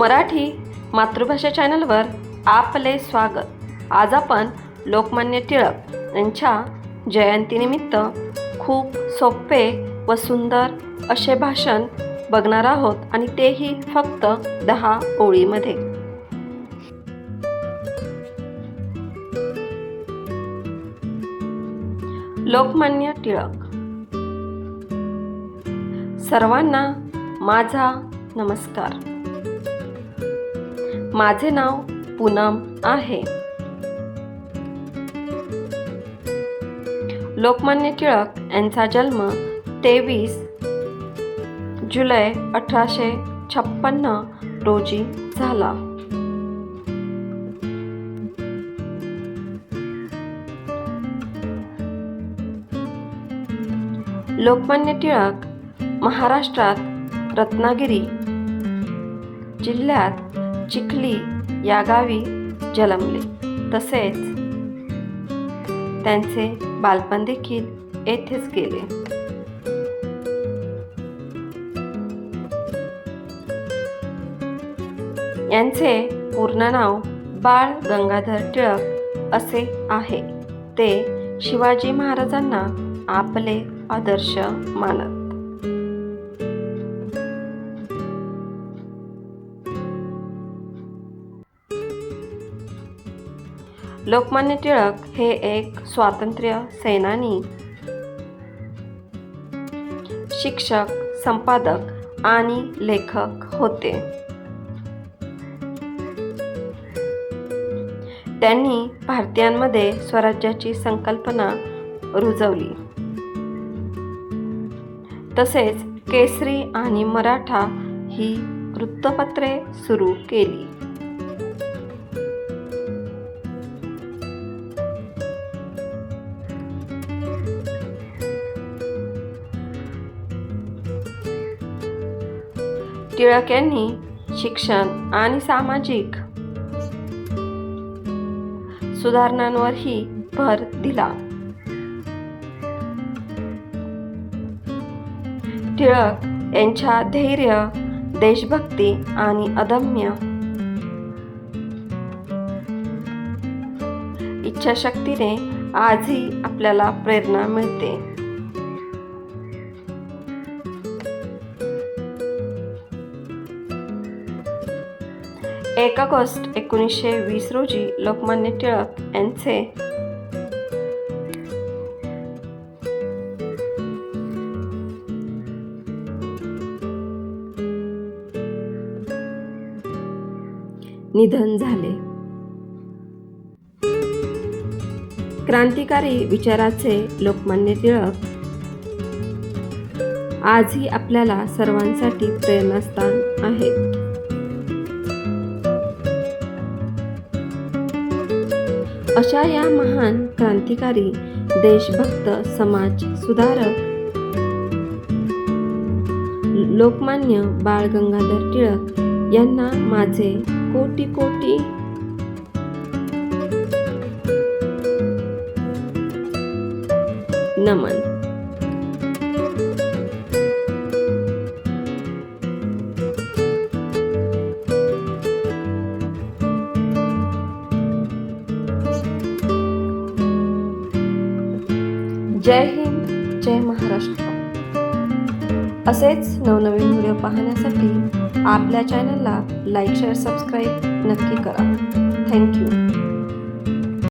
मराठी मातृभाषा चॅनलवर आपले स्वागत. आज आपण लोकमान्य टिळक यांच्या जयंतीनिमित्त खूप सोपे व सुंदर असे भाषण बघणार आहोत आणि तेही फक्त दहा ओळीमध्ये. लोकमान्य टिळक. सर्वांना माझा नमस्कार. माझे नाव पूनम आहे. लोकमान्य टिळक यांचा जन्म तेवीस जुलै अठराशे छप्पन्न रोजी झाला. लोकमान्य टिळक महाराष्ट्रात रत्नागिरी जिल्ह्यात चिखली या गावी जन्मले. तसेच त्यांचे बालपण देखील येथेच गेले. यांचे पूर्ण नाव बाळ गंगाधर टिळक असे आहे. ते शिवाजी महाराजांना आपले आदर्श मानत. लोकमान्य टिळक हे एक स्वातंत्र्य सेनानी शिक्षक संपादक आणि लेखक होते. त्यांनी भारतीयांमध्ये स्वराज्याची संकल्पना रुजवली. तसेच केसरी आणि मराठा ही वृत्तपत्रे सुरू केली. टिळक यांनी शिक्षण आणि सामाजिक सुधारणांवरही भर दिला. टिळक यांच्या धैर्य देशभक्ती आणि अदम्य इच्छाशक्तीने आजही आपल्याला प्रेरणा मिळते. एक ऑगस्ट एकोणीसशे वीस रोजी लोकमान्य टिळक यांचे निधन झाले. क्रांतिकारी विचाराचे लोकमान्य टिळक आजही आपल्याला सर्वांसाठी प्रेरणास्थान आहेत. अशा या महान क्रांतिकारी देशभक्त समाज सुधारक लोकमान्य बाळ गंगाधर टिळक यांना माझे कोटी कोटी नमन. जय हिंद जय महाराष्ट्र. असेच नवनवीन व्हिडिओ पाहण्यासाठी आपल्या चॅनलला लाईक शेअर सबस्क्राईब नक्की करा. थँक्यू